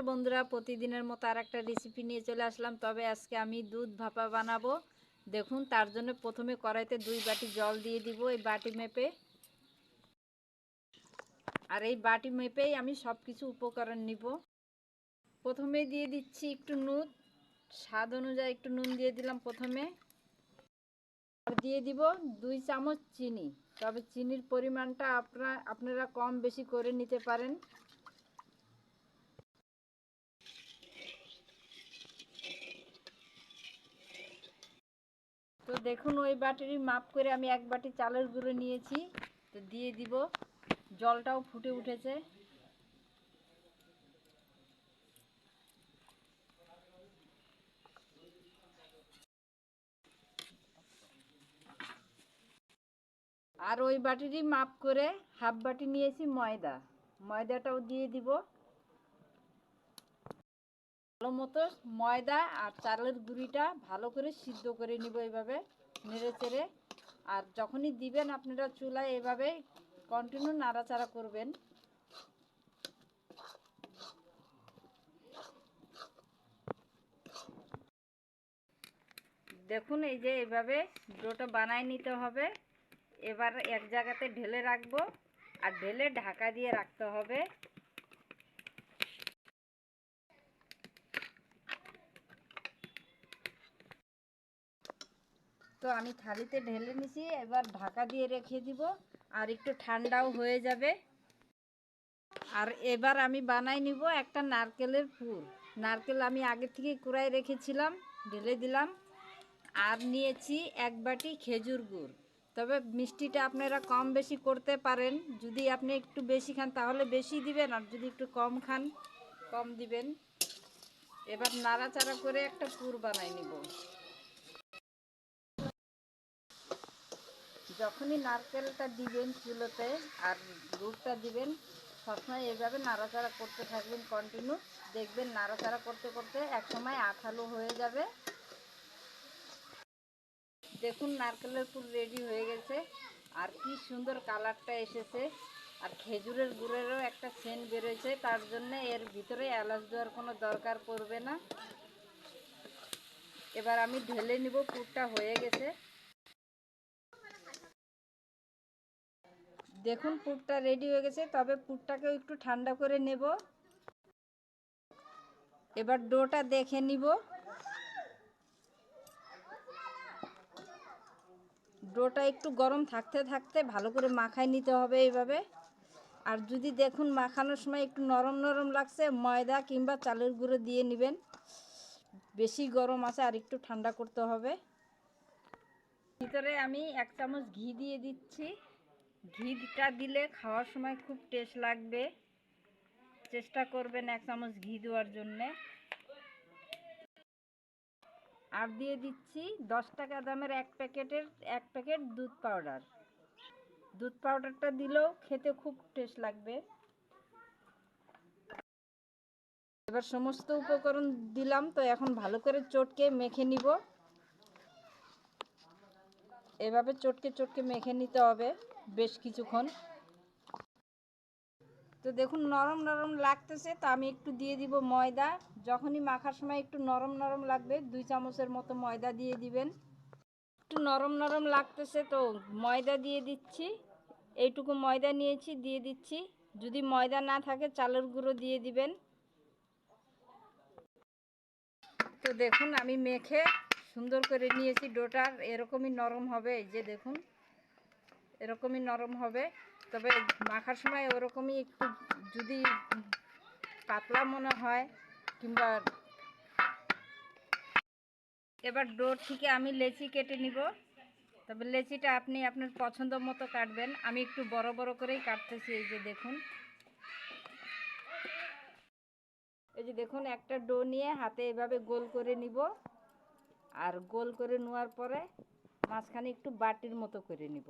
বন্ধুরা, প্রতিদিনের মতো আর একটা রেসিপি নিয়ে চলে আসলাম। তবে আজকে আমি দুধ ভাপা বানাবো। দেখুন, তার জন্য প্রথমে কড়াইতে দুই বাটি জল দিয়ে দিব এই বাটি মেপে। আর এই বাটি মেপেই আমি সব কিছু উপকরণ নিব। প্রথমে দিয়ে দিচ্ছি একটু নুন। স্বাদ অনুযায়ী একটু নুন দিয়ে দিলাম প্রথমে। আর দিয়ে দিব দুই চামচ চিনি। তবে চিনির পরিমাণটা আপনারা আপনারা কম বেশি করে নিতে পারেন। দেখুন, ওই বাটিরই মাপ করে আমি এক বাটি চালের গুঁড়ো নিয়েছি। তো দিয়ে দিব। জলটাও ফুটে উঠেছে। আর ওই বাটিরই মাপ করে হাফ বাটি নিয়েছি ময়দা। ময়দাটাও দিয়ে দিব। ভালো মতো ময়দা আর চালের গুঁড়িটা ভালো করে সিদ্ধ করে নিব এইভাবে নেড়ে চেড়ে। আর যখনই দিবেন আপনারা চুলায় এভাবে কন্টিনিউ নাড়াচাড়া করবেন। দেখুন এই যে এইভাবে ডোটা বানায় নিতে হবে। এবার এক জায়গাতে ঢেলে রাখব। আর ঢেলে ঢাকা দিয়ে রাখতে হবে। তো আমি থালিতে ঢেলে নিছি, এবার ঢাকা দিয়ে রেখে দিব, আর একটু ঠান্ডাও হয়ে যাবে। আর এবার আমি বানাই নিব একটা নারকেলের পুর। নারকেল আমি আগে থেকে কুড়াই রেখেছিলাম, ঢেলে দিলাম, আর নিয়েছি এক বাটি খেজুর গুড়। তবে মিষ্টিটা আপনারা কম বেশি করতে পারেন, যদি আপনি একটু বেশি খান তাহলে বেশি দিবেন, আর যদি একটু কম খান, কম দিবেন। এবার নাড়াচাড়া করে একটা পুর বানাই নিব। যখনই নারকেলটা দিবেন চুলোতে আর গুড়টা দিবেন, সবসময় এভাবে নাড়াচাড়া করতে থাকবেন কন্টিনিউ দেখবেন নাড়াচাড়া করতে করতে একসময় আঠালো হয়ে যাবে। দেখুন নারকেলের পুর রেডি হয়ে গেছে। আর কি সুন্দর কালারটা এসেছে। আর খেজুরের গুড়েরও একটা সেন্ট বেরোয়েছে, তার জন্য এর ভিতরে এলাচ দেওয়ার কোনো দরকার পড়বে না। এবার আমি ঢেলে নিব, পুরটা হয়ে গেছে। দেখুন, পুরটা রেডি হয়ে গেছে। তবে পুরটাকেও একটু ঠান্ডা করে নেব। এবার ডোটা দেখে নিব। ডোটা একটু গরম থাকতে থাকতে ভালো করে মাখায় নিতে হবে এইভাবে। আর যদি দেখুন, মাখানোর সময় একটু নরম নরম লাগছে, ময়দা কিংবা চালের গুঁড়ো দিয়ে নেবেন। বেশি গরম আছে, আর একটু ঠান্ডা করতে হবে। ভিতরে আমি এক চামচ ঘি দিয়ে দিচ্ছি। ঘিটা দিলে খাওয়ার সময় খুব টেস্ট লাগবে। চেষ্টা করবেন এক চামচ ঘি দেওয়ার জন্যে। আর দিয়ে দিচ্ছি দশ টাকা দামের এক প্যাকেটের, এক প্যাকেট দুধ পাউডার দুধ পাউডারটা দিলেও খেতে খুব টেস্ট লাগবে। এবার সমস্ত উপকরণ দিলাম, তো এখন ভালো করে চটকে মেখে নিব। এভাবে চটকে চটকে মেখে নিতে হবে। বেশ কিছুক্ষণ। তো দেখুন, নরম নরম লাগতেছে, তো আমি একটু দিয়ে দিব ময়দা। যখনই মাখার সময় একটু নরম নরম লাগবে, দুই চামচের মতো ময়দা দিয়ে দিবেন। একটু নরম নরম লাগতেছে, তো ময়দা দিয়ে দিচ্ছি। এইটুকু ময়দা নিয়েছি, দিয়ে দিচ্ছি। যদি ময়দা না থাকে, চালের গুঁড়ো দিয়ে দিবেন। তো দেখুন, আমি মেখে সুন্দর করে নিয়েছি ডোটার। এরকমই নরম হবে, এই যে দেখুন। এরকমই নরম হবে। তবে মাখার সময় ওরকমই একটু যদি পাতলা মনে হয় কিংবা এবার ডোর থেকে আমি লেচি কেটে নিব। তবে লেচিটা আপনি আপনার পছন্দ মতো কাটবেন। আমি একটু বড় বড় করেই কাটতেছি, এই যে দেখুন। এই যে দেখুন, একটা ডো নিয়ে হাতে এভাবে গোল করে নিব। আর গোল করে নেওয়ার পরে মাঝখানে একটু বাটির মতো করে নিব।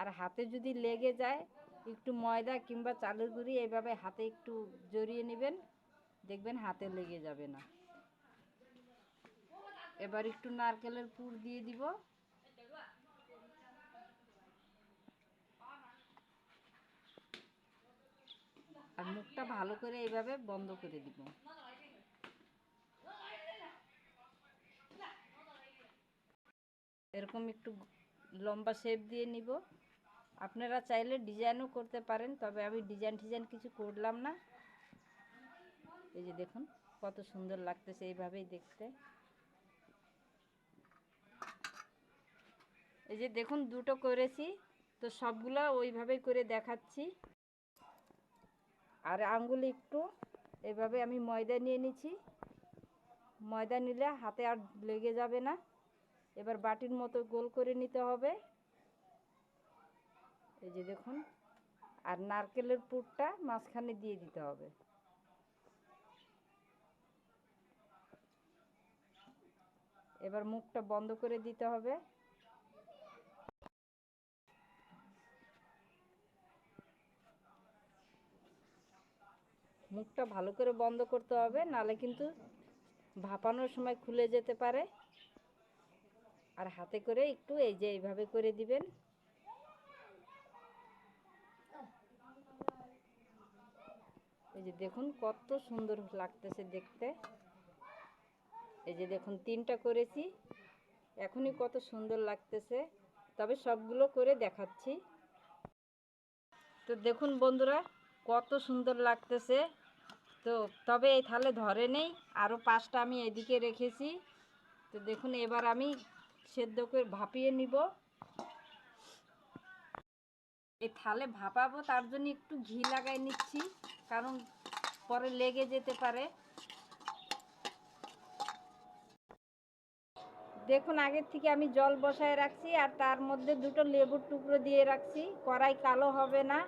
আর হাতে যদি লেগে যায়, একটু ময়দা কিংবা চালের গুঁড়ি এইভাবে হাতে একটু জড়িয়ে নেবেন, দেখবেন হাতে লেগে যাবে না। এবার একটু নারকেলের পুর দিয়ে দিব। আর মুখটা ভালো করে এইভাবে বন্ধ করে দিব। এরকম একটু লম্বা শেপ দিয়ে নিব। আপনারা চাইলে ডিজাইনও করতে পারেন, তবে আমি ডিজাইন টিজাইন কিছু করলাম না। এই যে দেখুন, কত সুন্দর লাগতেছে এইভাবেই দেখতে। এই যে দেখুন, দুটো করেছি, তো সবগুলো ওইভাবেই করে দেখাচ্ছি। আর আঙ্গুলে একটু, এভাবে আমি ময়দা নিয়ে নিচ্ছি। ময়দা নিলে হাতে আর লেগে যাবে না। এবার বাটির মতো গোল করে নিতে হবে। এই যে দেখুন, আর নারকেলের পুরটা মাঝখানে দিয়ে দিতে হবে। এবার মুখটা বন্ধ করে দিতে হবে। মুখটা ভালো করে বন্ধ করতে হবে, নালে কিন্তু ভাপানোর সময় খুলে যেতে পারে। আর হাতে করে একটু এই যে এইভাবে করে দিবেন। এই যে দেখুন কত সুন্দর লাগতেছে দেখতে। এই যে দেখুন, তিনটা করেছি। এখনই কত সুন্দর লাগতেছে। তবে সবগুলো করে দেখাচ্ছি। তো দেখুন বন্ধুরা, কত সুন্দর লাগতেছে। তো তবে এই থালে ধরে নেই আরও পাঁচটা আমি এদিকে রেখেছি। তো দেখুন, এবার আমি সেদ্ধ করে ভাপিয়ে নিব। এই থালে ভাপাবো, তার জন্য একটু ঘি লাগাই নিচ্ছি, কারণ পরে লেগে যেতে পারে। দেখুন, আগের থেকে আমি জল বসায় রাখছি, আর তার মধ্যে দুটো লেবুর টুকরো দিয়ে রাখছি, কড়াই কালো হবে না,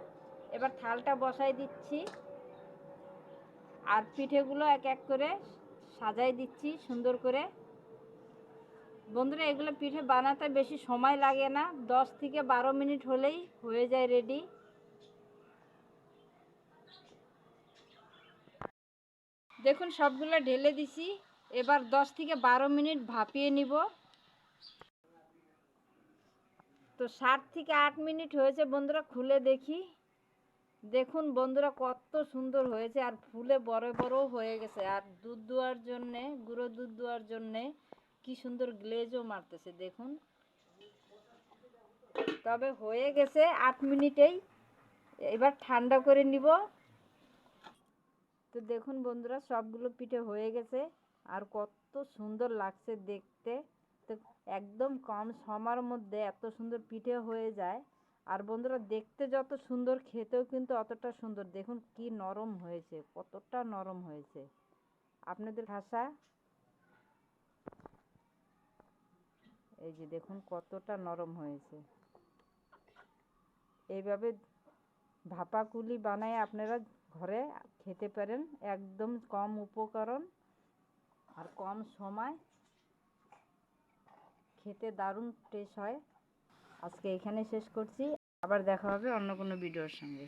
এবার থালটা বসাই দিচ্ছি। আর পিঠেগুলো এক এক করে সাজাই দিচ্ছি সুন্দর করে। বন্ধুরা, এগুলো পিঠে বানাতে বেশি সময় লাগে না। দশ থেকে বারো মিনিট হলেই হয়ে যায় রেডি। দেখুন, সবগুলো ঢেলে দিছি। এবার দশ থেকে বারো মিনিট ভাপিয়ে নিব। তো সাত থেকে আট মিনিট হয়েছে বন্ধুরা, খুলে দেখি। দেখুন বন্ধুরা, কত সুন্দর হয়েছে। আর ফুলে বড় বড়ও হয়ে গেছে। আর দুধ দেওয়ার জন্যে, গুঁড়ো দুধ দেওয়ার জন্যে কি সুন্দর গ্লেজও মারতেছে, দেখুন। তবে হয়ে গেছে আট মিনিটেই। এবার ঠান্ডা করে নিব। তো দেখুন বন্ধুরা, সবগুলো পিঠে হয়ে গেছে। আর কত সুন্দর লাগছে দেখতে। তো একদম কম সময়ের মধ্যে এত সুন্দর পিঠে হয়ে যায়। আর বন্ধুরা, দেখতে যত সুন্দর, খেতেও কিন্তু অতটা সুন্দর। দেখুন কি নরম হয়েছে, কতটা নরম হয়েছে। আপনাদের ভাষা এই যে দেখুন কতটা নরম হয়েছে। এইভাবে ভাপা কুলি বানায় আপনারা ঘরে খেতে পারেন, একদম কম উপকরণ আর কম সময়। খেতে দারুণ টেস্ট হয়। আজকে এখানে শেষ করছি। আবার দেখা হবে অন্য কোনো ভিডিওর সঙ্গে।